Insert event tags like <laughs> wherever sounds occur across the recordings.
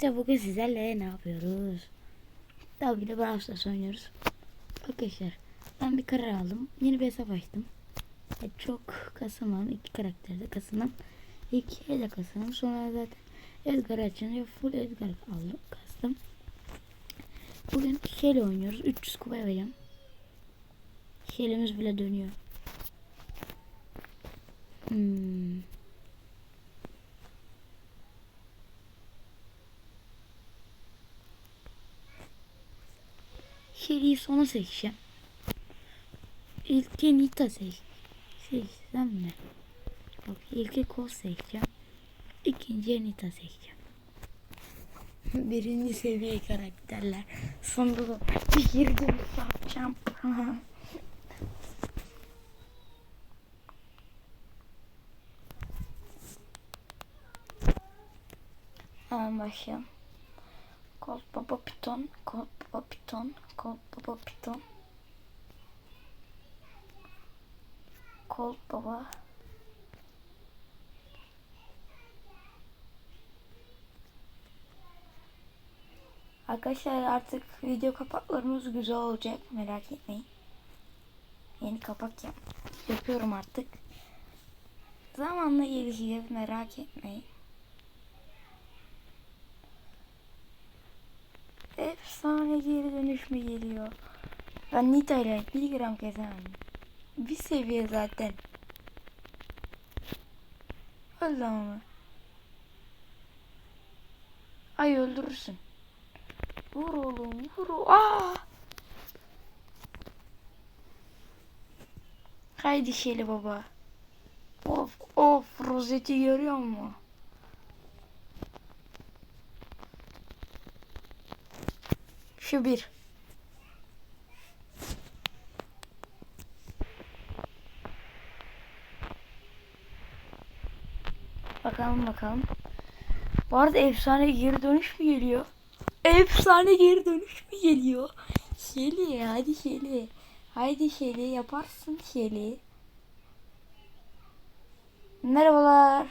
İşte bugün sizlerle ne yapıyoruz? Tabii ki de Brawl Stars oynuyoruz. Arkadaşlar ben bir karar aldım. Yeni bir hesap açtım. E, çok kasılmam. iki karakterde kasılmam. İkiye de kasılmam. Sonra zaten Edgar açınca full Edgar aldım. Kastım. Bugün Shelly oynuyoruz. 300 kupa vereceğim. Shelly'miz bile dönüyor. Hmm. Shelly'yi sona seçeceğim. İlke Nita seç. Seçsem mi? Yok ilke Kol seçeceğim. İkinciye Nita seçeceğim. <laughs> Birinci seviye karakterler. Sonunda da bir girdim yapacağım. Hemen <laughs> başlayalım. Colt Baba Piton, Colt Baba Piton, Colt Baba Piton. Colt Baba. Arkadaşlar artık video kapaklarımız güzel olacak merak etmeyin. Yeni kapak yap yapıyorum artık. Zamanla gelişecek merak etmeyin. Efsane geri dönüş mü geliyor? Ben Nita ile 1 gram kesemem. Bir seviye zaten. Öldü ama. Ay öldürürsün. Vur oğlum vur. Aa! Haydi Şeli baba. Of of rozeti görüyor musun? Şu bir. Bakalım bakalım. Bu arada efsane geri dönüş mü geliyor? Efsane geri dönüş mü geliyor? Şeli hadi Şeli. Haydi Şeli yaparsın Şeli. Merhabalar.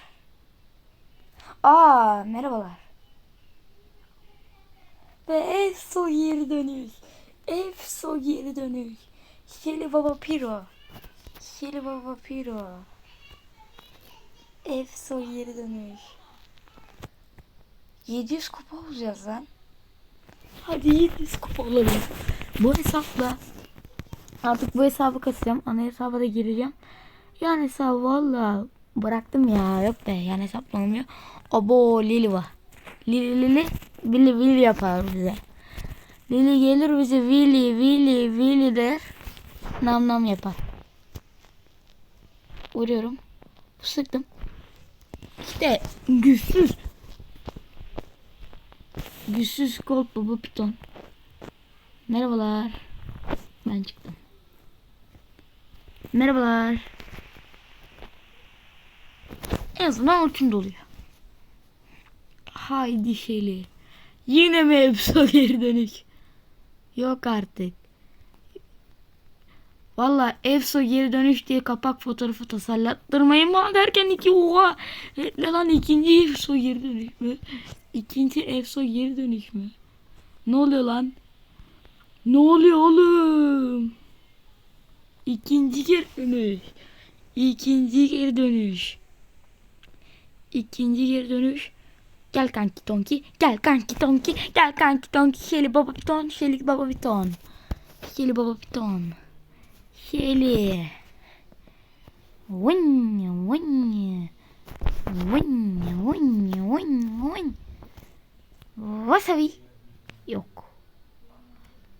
Aa merhabalar. Ve Efso geri dönüş. Efso geri dönüş. Şeli Baba Piro. Şeli Baba Piro. Efso geri dönüş. 700 kupa olacağız lan. Hadi 700 kupa olalım. Bu hesapla artık bu hesabı kasacağım. Ana hesaba da gireceğim. Yan hesabı valla bıraktım ya. Yok be yan hesap olmuyor. Abo Lili var. Lili Lili Willy Willy yapar bize. Lili gelir bize Willy Willy Willy der. Nam nam yapar. Vuruyorum. Sıktım. İşte güçsüz. Güçsüz Gold Baba Piton. Merhabalar. Ben çıktım. Merhabalar. En azından ultim doluyor. Haydi Şeli. Yine mi Epso <laughs> geri dönüş? Yok artık. Valla Efso geri dönüş diye kapak fotoğrafı tasarlattırmayın bana derken iki oha. Ne lan ikinci Efso geri dönüş mü? İkinci Efso geri dönüş mü? Ne oluyor lan? Ne oluyor oğlum? İkinci geri dönüş. İkinci geri dönüş. İkinci geri dönüş. Gel kanki tonki. Gel kanki tonki. Gel kanki tonki. Şeli baba piton. Şeli baba piton. Şeli baba piton. Şeli. Vın vın. Vın vın vın vın. Wasabi. Yok.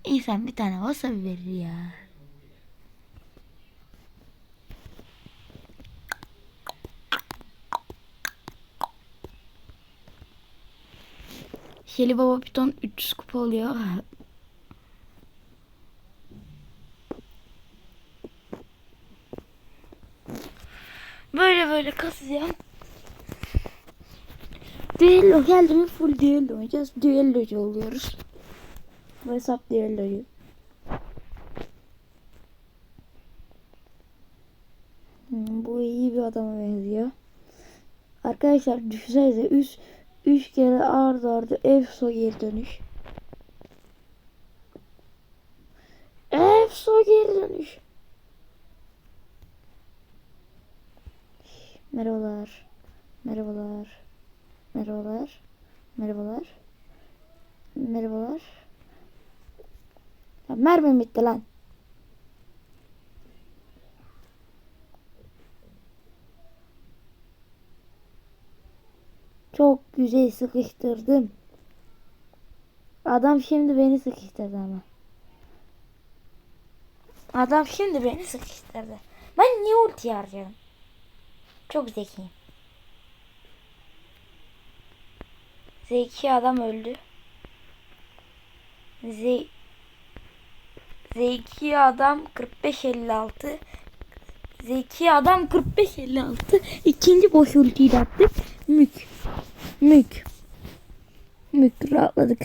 İnsan bir tane wasabi verir ya. Şeli Baba Piton 300 kupa oluyor. Böyle böyle kasacağım. Düello geldi mi full düello oynayacağız. Düellocu oluyoruz. Bu hesap düellocu. Hmm, bu iyi bir adama benziyor. Arkadaşlar düşünsenize üst Üç kere ardı ardı EFSO geri dönüş. EFSO geri dönüş. Merhabalar. Merhabalar. Merhabalar. Merhabalar. Merhabalar. Ya mermim bitti lan. Çok güzel sıkıştırdım. Adam şimdi beni sıkıştırdı ama. Adam şimdi beni sıkıştırdı. Ben niye ulti harcadım? Çok zekiyim. Zeki adam öldü. Ze Zeki adam 45-56. Zeki adam 45-56. İkinci boş ultiyi de attık. Mük. Mük. Mük rahatladık.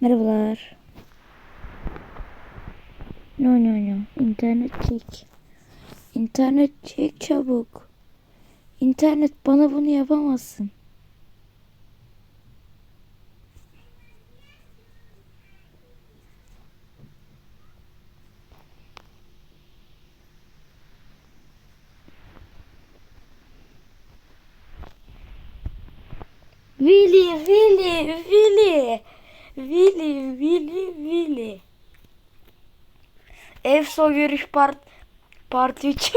Merhabalar. No no no. İnternet çek. İnternet çek çabuk. İnternet bana bunu yapamazsın. Willy, Willy, Willy. Willy, Willy, Willy. Efso görüş part part 3.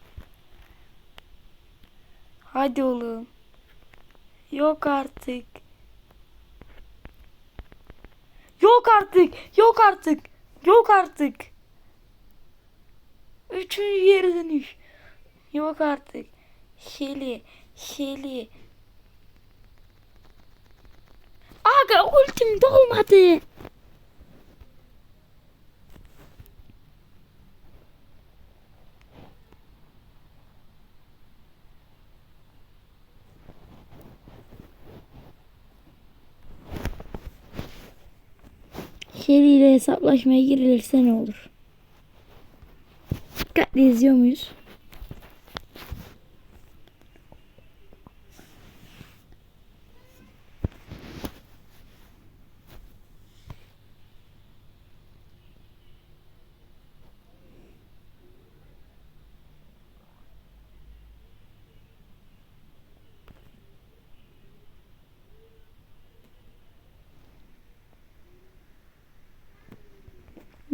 <laughs> Hadi oğlum. Yok artık. Yok artık. Yok artık. Yok artık. Üçüncü geri dönüş. Yok artık. Şeli. Şeli. Aga ultim dolmadı. Şeri ile hesaplaşmaya girilirse ne olur? Dikkatli izliyor muyuz?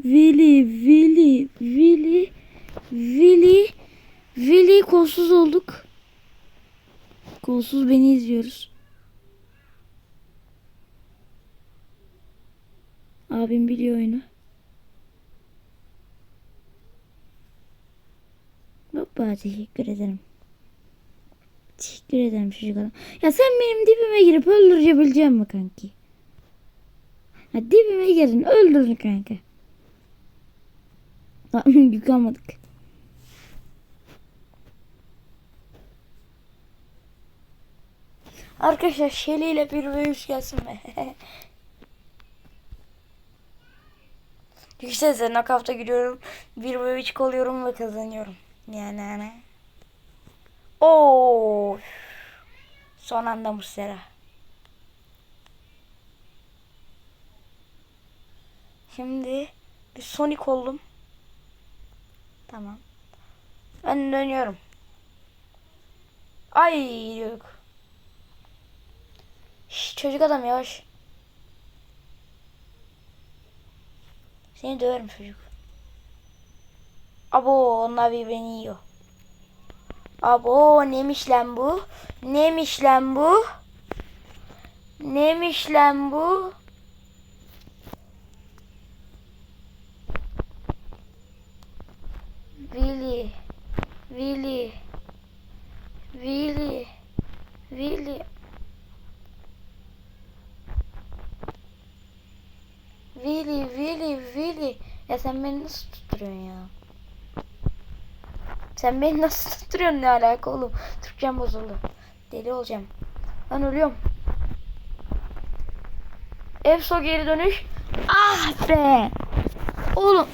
Vili, Vili, Vili, Vili, Vili kolsuz olduk. Kolsuz beni izliyoruz. Abim biliyor oyunu. Hoppa teşekkür ederim. Teşekkür ederim çocuk adam. Ya sen benim dibime girip öldürebilecek mi kanki? Ha, dibime girin öldürün kanka. <laughs> Yıkamadık. Arkadaşlar Shelly ile bir ve gelsin mi? Düşünsenize nakavta gidiyorum. Bir ve üç oluyorum ve kazanıyorum. Yani hani. Oo. Son anda Muslera. Şimdi bir Sonic oldum. Tamam. Ben dönüyorum. Ay yok. Şş, çocuk adam yavaş. Seni döverim çocuk. Abo onlar bir beni yiyor. Abo neymiş lan bu? Neymiş lan bu? Neymiş lan bu? Willy. Willy. Willy. Willy. Willy, Willy, Willy. Ya sen beni nasıl tutturuyorsun ya? Sen beni nasıl <laughs> tutturuyorsun ne alaka oğlum? Türkçem bozuldu. Deli olacağım. Ben ölüyorum. Efso geri dönüş. Ah be. Oğlum.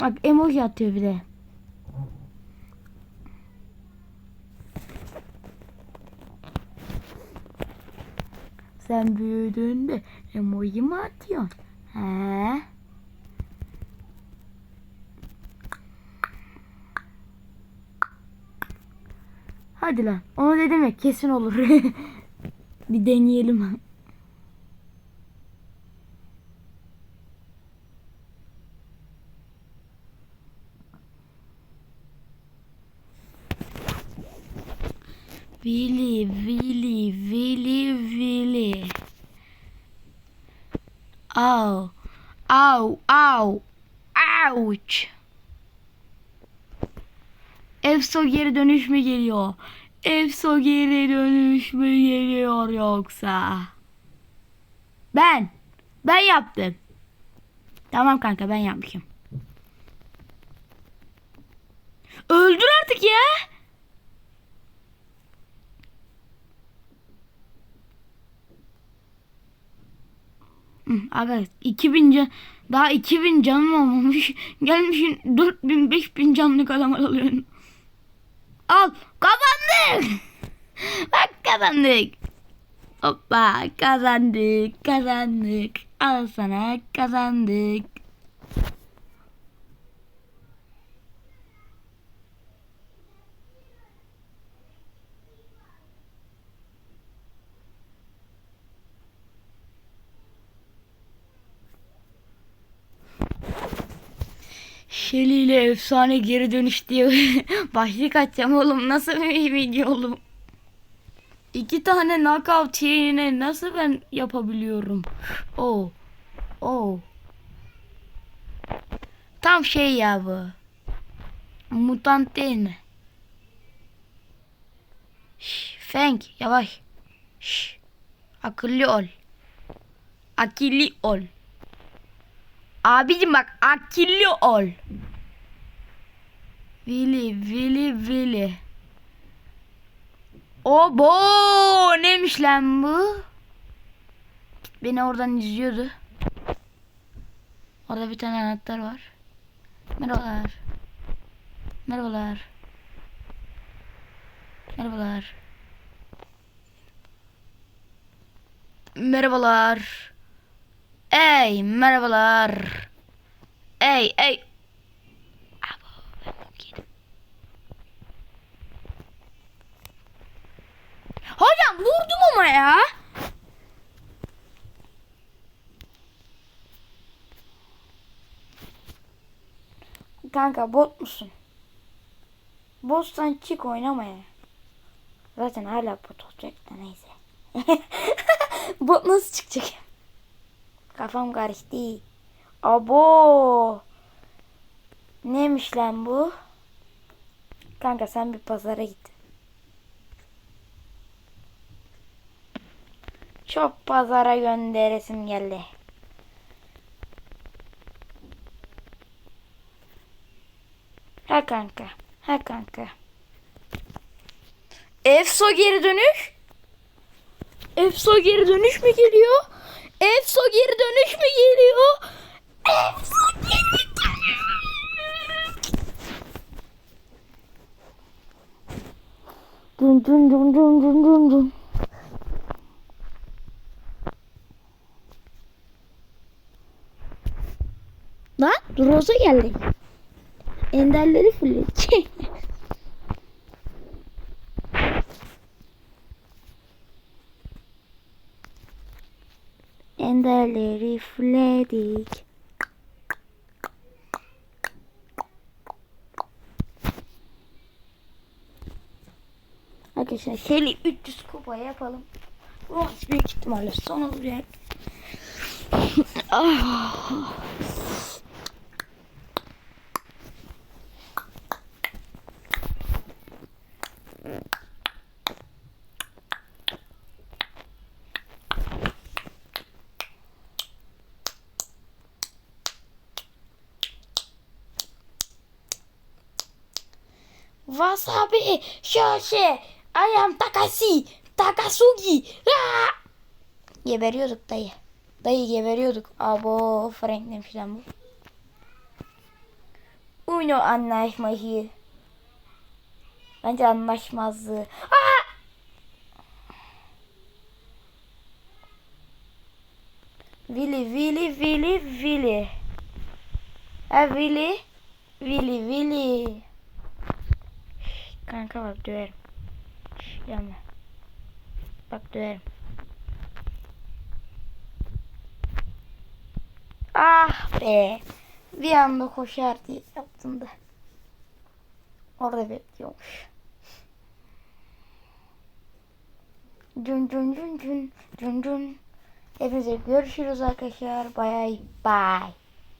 Bak emoji atıyor bir de. Sen büyüdüğünde emoji mi atıyorsun? He? Hadi lan. Onu ne demek? Kesin olur. <laughs> bir deneyelim. Willy, Willy, Willy, Willy. Au, au, au, ouch. Efso geri dönüş mü geliyor? Efso geri dönüş mü geliyor yoksa? Ben. Ben yaptım. Tamam kanka ben yapmışım. Öldür artık ya. Aga 2000 can daha 2000 canım olmamış. <laughs> Gelmişsin 4000 5000 canlık adam alıyorsun. Al kazandık. <laughs> Bak kazandık. Hoppa kazandık kazandık. Al sana kazandık. Şeli ile efsane geri dönüş diye <laughs> başlık açacağım oğlum. Nasıl bir video oğlum? İki tane knockout yerine nasıl ben yapabiliyorum? Oh. Oh. Tam şey ya bu. Mutant değil mi? Şş, Feng yavaş. Şş, akıllı ol. Akıllı ol. Abicim bak akıllı ol. Vili vili vili. O bo neymiş lan bu? Beni oradan izliyordu. Orada bir tane anahtar var. Merhabalar. Merhabalar. Merhabalar. Merhabalar. Ey merhabalar. Ey ey. Hocam vurdum ama ya. Kanka bot musun? Botsan çık oynamaya. Zaten hala bot olacak da neyse. <laughs> bot nasıl çıkacak? Kafam karıştı. Abo. Neymiş lan bu? Kanka sen bir pazara git. Çok pazara gönderesim geldi. Ha kanka. Ha kanka. Efso geri dönüş. Efso geri dönüş mü geliyor? Efso geri dönüş mü geliyor? Efso geri. Dun dun dun dun dun dun dun. Lan Roza geldi. Enderleri fulledecek. <laughs> Enderleri fulledik. Arkadaşlar Shelly 300 kupa yapalım. Bu büyük ihtimalle son olacak. <laughs> ah. Wasabi, şaşe, ayam takasi, takasugi. Aa! Geberiyorduk dayı. Dayı geberiyorduk. Abo Franklin falan bu. Uno anlaşmayı. Bence anlaşmazlığı. Aa! Willy Willy Willy Willy. Ha Willy. Willy Willy. Kanka bak döverim. Şş, Gelme. Bak döverim. Ah be. Bir anda koşar diye yaptım da. Orada bekliyormuş. Cun cun cun cun cun cun. Hepinize görüşürüz arkadaşlar. Bye bye.